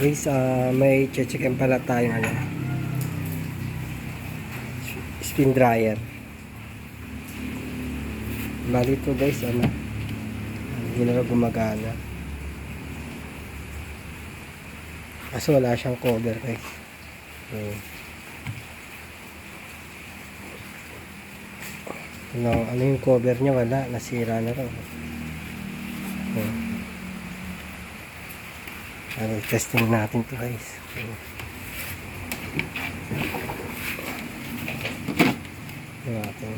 Guys, ah, may checkin pala tayong ano. Spin dryer. Bali ito guys, ano. Hindi na gumagana. Kaso wala siyang cover guys. So, ano, ano yung cover niya? Wala. Nasira na raw. So, ano, testing natin to guys. Ito natin.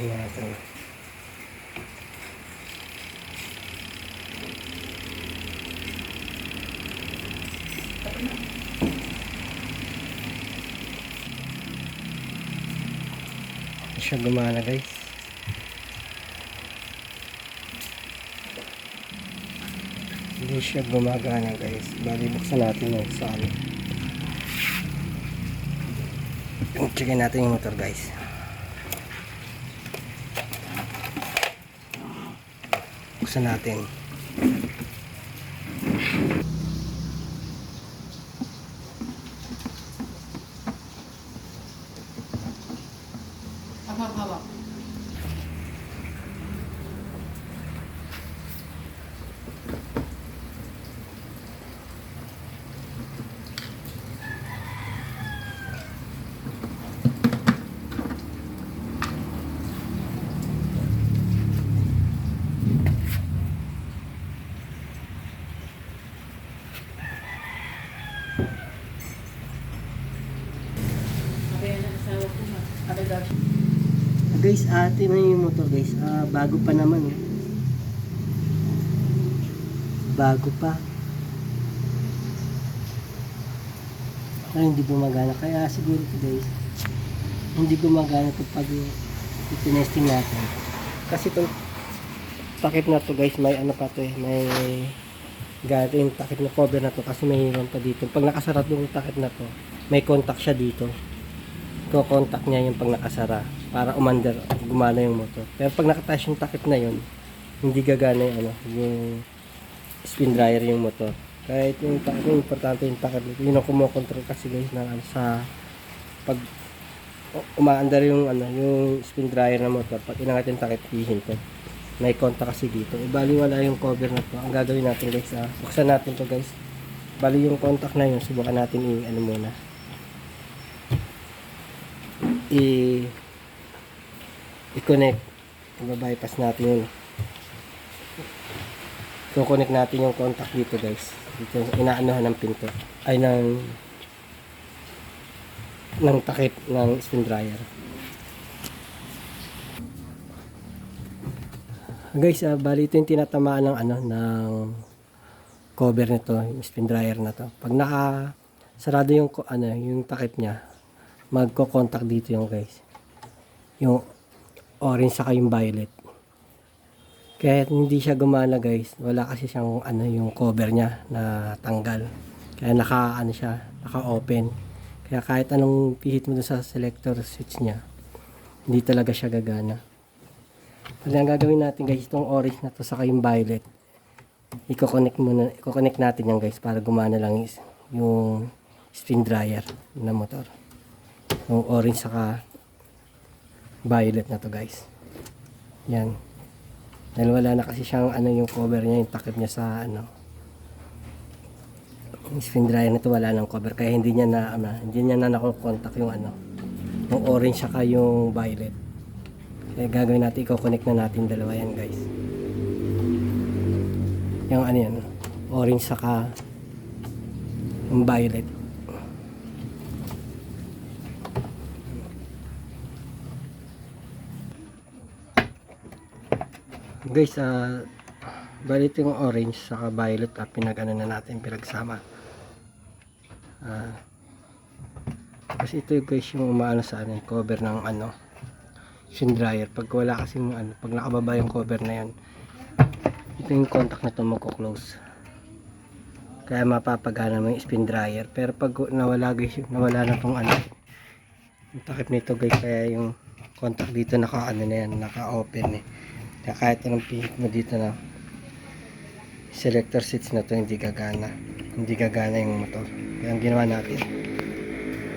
Ayan natin. Hindi siya gumana guys. Hindi siya gumagana guys. Bali buksan natin yung sa ano. Checkin natin yung motor guys. Buksan natin. Guys, ate na yung motor guys. Ah, bago pa naman. eh. Bago pa. Pero hindi gumagana. Kaya siguro to guys, hindi gumagana to pag itinesting natin. Kasi itong takip na to guys, may ano pa to eh, may gato yung takip na cover na to kasi may pa dito. Pag nakasara yung takip na to, may contact siya dito ko-contact niya yung pag nakasara para umandar, gumana yung motor. Pero pag nakataas yung takip na yun, hindi gagana yung ano, yung spin dryer yung motor. Kahit yung takip, yung importante yung takip, yun ang kumokontrol kasi guys ng ano, sa pag umaandar yung ano, yung spin dryer ng motor, pag inangat yung takip, hihinto. May contact kasi dito. E, bali wala yung cover na to. Ang gagawin natin guys, ah, buksan natin to guys. Bali yung contact na yun, subukan natin i ano muna i i-connect. I-bypass natin yun. So connect natin yung contact dito guys. Dito inaanohan ng pinto. Ay ng ng takip ng spin dryer. Guys ah, bali ito yung tinatamaan ng ano ng cover nito yung spin dryer na to. Pag naka sarado yung ano yung takip niya magko-contact dito yung guys. Yung orange saka yung violet. Kaya hindi siya gumana guys. Wala kasi siyang ano yung cover niya na tanggal. Kaya naka ano siya, naka-open. Kaya kahit anong pihit mo sa selector switch niya, hindi talaga siya gagana. Kaya ang gagawin natin guys, itong orange na to saka yung violet. Iko-connect muna, iko-connect natin yan guys para gumana lang yung spin dryer na motor yung orange saka violet na to guys. Yan. Dahil wala na kasi siyang ano yung cover niya yung takip niya sa ano yung spin dryer nito wala nang cover. Kaya hindi niya na ano, hindi niya na nakokontak yung ano yung orange saka yung violet. Kaya gagawin natin i-connect na natin dalawa yan guys. Yung ano yan orange saka yung violet guys ah bali ito yung orange saka violet at pinag-ano na natin pinagsama ah kasi ito guys yung umaano sa ano, cover ng ano shin dryer pag wala kasi ano pag nakababa yung cover na yan ito yung contact na to magko-close Kaya mapapagana mo yung spin dryer. Pero pag nawala guys, nawala na tong ano. Yung takip nito guys, kaya yung contact dito naka ano na yan, naka open eh. Kaya kahit anong pihit mo dito na selector seats na to hindi gagana. Hindi gagana yung motor. Kaya ang ginawa natin,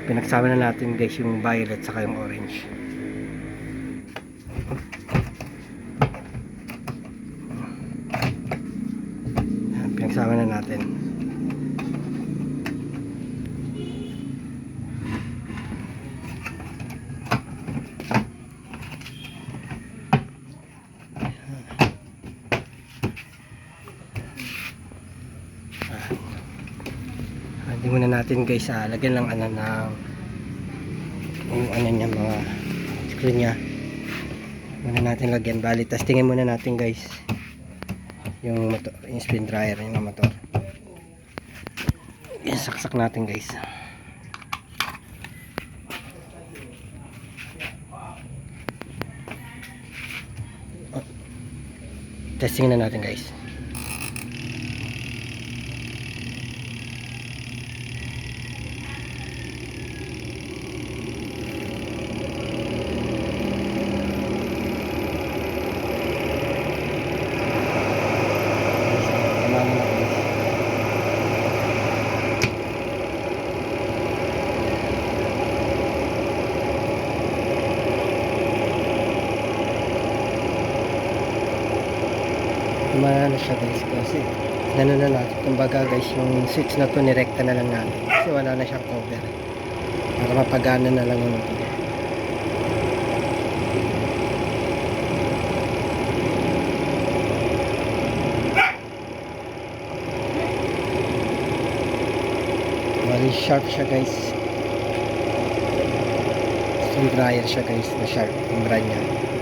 pinagsama na natin guys yung violet saka yung orange. Pinagsama na natin. Hindi muna natin guys, ah, lagyan lang ano ng yung ano niya mga screw niya. Muna natin lagyan bali. Testingin muna natin guys yung motor, yung spin dryer yung motor. Yan, saksak natin guys. Oh. Testing na natin guys. Tama na siya guys kasi ano na natin kumbaga guys yung switch na to nirekta na lang natin kasi wala na siyang cover para mapagana na lang yung motor. Bali sharp siya guys. Steel dryer siya guys na sharp yung brand niya.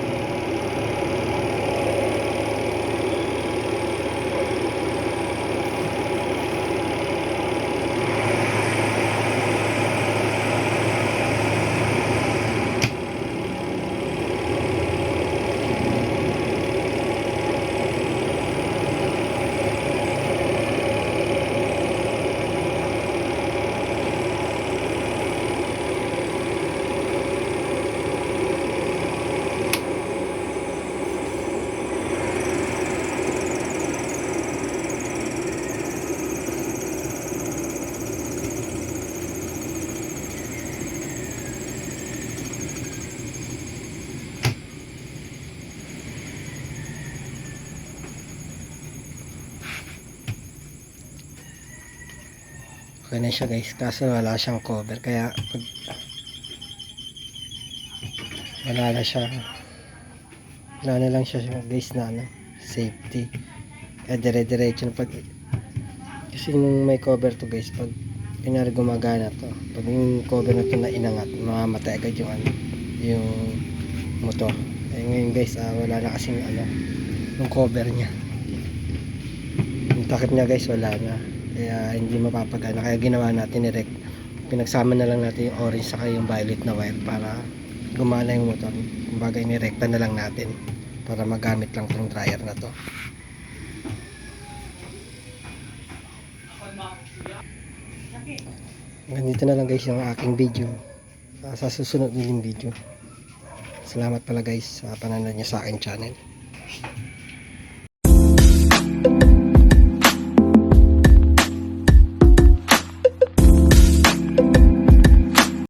Okay na siya guys. Kaso wala siyang cover. Kaya pag wala na siya wala na lang siya guys na ano safety. Kaya dire diretso na pag kasi nung may cover to guys pag pinari gumagana to pag yung cover na to na inangat mamamatay agad yung ano yung motor. Eh ngayon guys ah, wala na kasing ano yung cover niya. Yung takip niya guys wala na kaya hindi mapapagana. Kaya ginawa natin direct pinagsama na lang natin yung orange saka yung violet na wire para gumana yung motor. Kumbaga inirekta na lang natin para magamit lang tong dryer na to. Ganito na lang guys yung aking video. Sa susunod yung video. Salamat pala guys sa panonood niyo sa aking channel